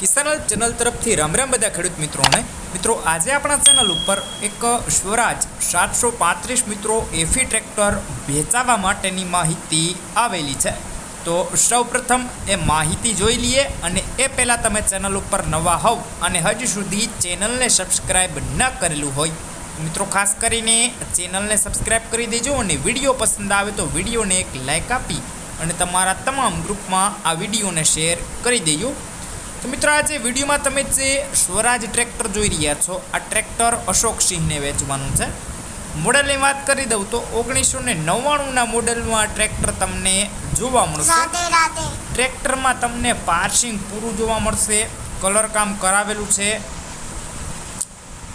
કિસાનલ channel તરફથી રામ રામ બધા ખેડૂત મિત્રોને. મિત્રો, આજે આપણા ચેનલ ઉપર એક સ્વરાજ સાતસો પાંત્રીસ મિત્રો એફી ટ્રેક્ટર વેચાવા માટેની માહિતી આવેલી છે. તો સૌપ્રથમ એ માહિતી જોઈ લઈએ અને એ પહેલાં તમે ચેનલ ઉપર નવા હોવ અને હજી સુધી ચેનલને સબસ્ક્રાઈબ ન કરેલું હોય, મિત્રો, ખાસ કરીને ચેનલને સબસ્ક્રાઈબ કરી દેજો અને વીડિયો પસંદ આવે તો વિડીયોને એક લાઇક આપી અને તમારા તમામ ગ્રુપમાં આ વિડીયોને શેર કરી દેજો. તો મિત્રો આજે વિડીયોમાં તમે જે સ્વરાજ ટ્રેક્ટર જોઈ રહ્યા છો આ ટ્રેક્ટર અશોક સિંહને વેચવાનું છે. મોડલની વાત કરી દઉં તો ઓગણીસો ને નવ્વાણુંના મોડલમાં આ ટ્રેક્ટર તમને જોવા મળશે. ટ્રેક્ટરમાં તમને પાર્સિંગ પૂરું જોવા મળશે કલર કામ કરાવેલું છે.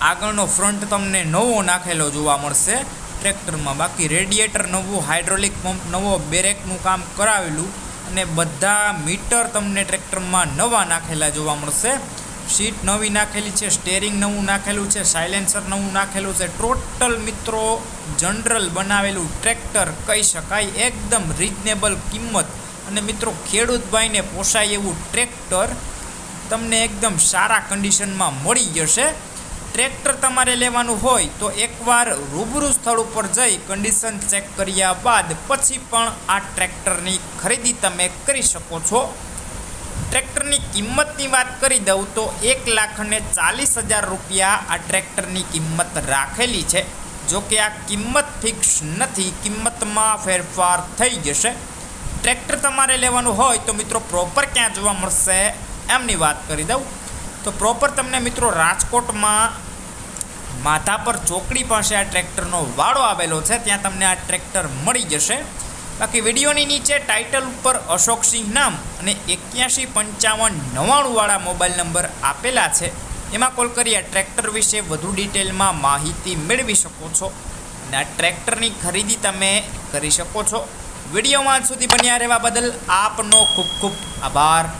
આગળનો ફ્રન્ટ તમને નવો નાખેલો જોવા મળશે. ટ્રેક્ટરમાં બાકી રેડિએટર નવું હાઇડ્રોલિક પંપ નવો બેરેકનું કામ કરાવેલું. અને બધા મીટર તમને ટ્રેક્ટરમાં નવા નાખેલા જોવા મળશે. સીટ નવી નાખેલી છે, સ્ટેરિંગ નવું નાખેલું છે, સાયલેન્સર નવું નાખેલું છે. ટોટલ મિત્રો જનરલ બનાવેલું ટ્રેક્ટર કહી શકાય, એકદમ રિઝનેબલ કિંમત. અને મિત્રો ખેડૂતભાઈને પોસાય એવું ટ્રેક્ટર તમને એકદમ સારા કન્ડિશનમાં મળી જશે. ટ્રેક્ટર તમારે લેવાનું હોય તો એકવાર રૂબરૂ સ્થળ ઉપર જઈ કન્ડિશન ચેક કર્યા બાદ પછી પણ આ ટ્રેક્ટરની ખરીદી તમે કરી શકો છો. ટ્રેક્ટરની કિંમતની વાત કરી દઉં તો એક લાખ અને ચાલીસ હજાર રૂપિયા આ ટ્રેક્ટરની કિંમત રાખેલી છે. જો કે આ કિંમત ફિક્સ નથી, કિંમતમાં ફેરફાર થઈ જશે. ટ્રેક્ટર તમારે લેવાનું હોય તો મિત્રો પ્રોપર ક્યાં જોવા મળશે એમની વાત કરી દઉં. તો પ્રોપર તમને મિત્રો રાજકોટમાં માધાપર ચોકડી પાસે આ ટ્રેક્ટરનો વાડો આવેલો છે. ત્યાં તમને આ ટ્રેક્ટર મળી જશે. બાકી વિડીયોની નીચે ટાઇટલ ઉપર અશોકસિંહ નામ અને એક્યાસી પંચાવન નવ્વાણુંવાળા મોબાઈલ નંબર આપેલા છે. એમાં કોલ કરી આ ટ્રેક્ટર વિશે વધુ ડિટેલમાં માહિતી મેળવી શકો છો. અને આ ટ્રેક્ટરની ખરીદી તમે કરી શકો છો. વિડીયોમાં સુધી બન્યા રહેવા બદલ આપનો ખૂબ ખૂબ આભાર.